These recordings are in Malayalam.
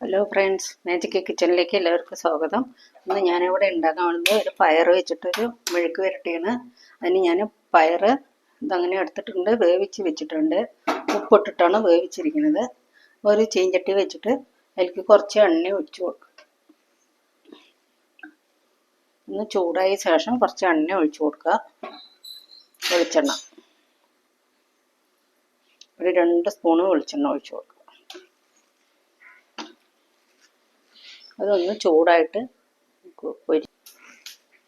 ഹലോ ഫ്രണ്ട്സ് മാജിക് കിച്ചണിലേക്ക് എല്ലാവർക്കും സ്വാഗതം. ഇന്ന് ഞാനിവിടെ ഉണ്ടാക്കാൻ വേണ്ടത് ഒരു പയർ വെച്ചിട്ടൊരു മെഴുക്ക് വരട്ടിയാണ്. അതിന് ഞാൻ പയർ ഇതങ്ങനെ എടുത്തിട്ടുണ്ട് വേവിച്ച് വെച്ചിട്ടുണ്ട്. ഉപ്പിട്ടിട്ടാണ് വേവിച്ചിരിക്കുന്നത്. ഒരു ചീഞ്ചട്ടി വെച്ചിട്ട് അതിലേക്ക് കുറച്ച് എണ്ണ ഒഴിച്ചു കൊടുക്കും. ഒന്ന് ചൂടായ ശേഷം കുറച്ച് എണ്ണ ഒഴിച്ചു കൊടുക്കുക. വെളിച്ചെണ്ണ. ഒരു രണ്ട് സ്പൂണ് വെളിച്ചെണ്ണ ഒഴിച്ചു കൊടുക്കുക അതൊന്ന് ചൂടായിട്ട് പൊരി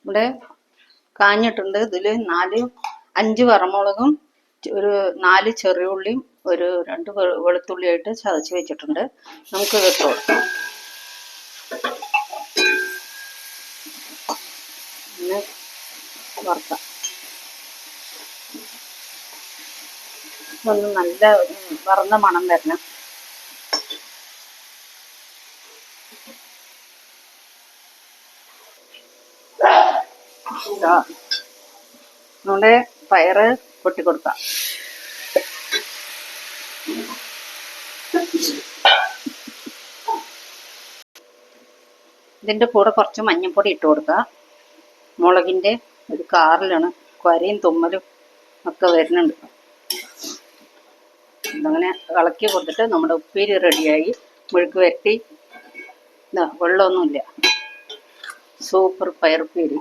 ഇവിടെ കാഞ്ഞിട്ടുണ്ട്. ഇതിൽ നാല് അഞ്ച് വറമുളകും ഒരു നാല് ചെറിയുള്ളിയും ഒരു രണ്ട് വെളുത്തുള്ളിയായിട്ട് ചതച്ച് വെച്ചിട്ടുണ്ട്. നമുക്ക് ഇട്ട് കൊടുക്കാം. ഒന്ന് നല്ല വറന്ന മണം വരണം. നമ്മുടെ പയറ് കൊട്ടിക്കൊടുക്കാം ഇതിന്റെ കൂടെ കുറച്ച് മഞ്ഞൾപ്പൊടി ഇട്ട് കൊടുക്കുക. മുളകിന്റെ ഒരു കാറിലാണ് കുരയും തുമ്മലും ഒക്കെ വരുന്നുണ്ട്. അങ്ങനെ ഇളക്കി കൊടുത്തിട്ട് നമ്മുടെ ഉപ്പേരി റെഡിയായി. മുഴുക്ക് വരട്ടി. വെള്ളമൊന്നുമില്ല. സൂപ്പർ പയറുപ്പേരി.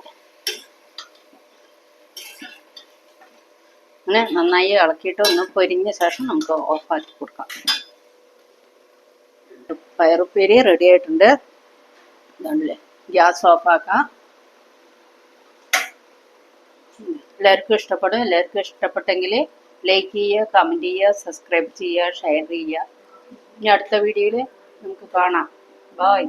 അങ്ങനെ നന്നായി ഇളക്കിയിട്ട് ഒന്ന് പൊരിഞ്ഞ ശേഷം നമുക്ക് ഓഫാക്കി കൊടുക്കാം. പയറുപ്പേരി റെഡി ആയിട്ടുണ്ട്. ഇതാണല്ലേ ഗ്യാസ് ഓഫാക്കാം. എല്ലാവർക്കും ഇഷ്ടപ്പെടും. എല്ലാവർക്കും ഇഷ്ടപ്പെട്ടെങ്കിൽ ലൈക്ക് ചെയ്യുക കമന്റ് ചെയ്യുക സബ്സ്ക്രൈബ് ചെയ്യുക ഷെയർ ചെയ്യുക. ഇനി അടുത്ത വീഡിയോയിൽ നമുക്ക് കാണാം. ബായ്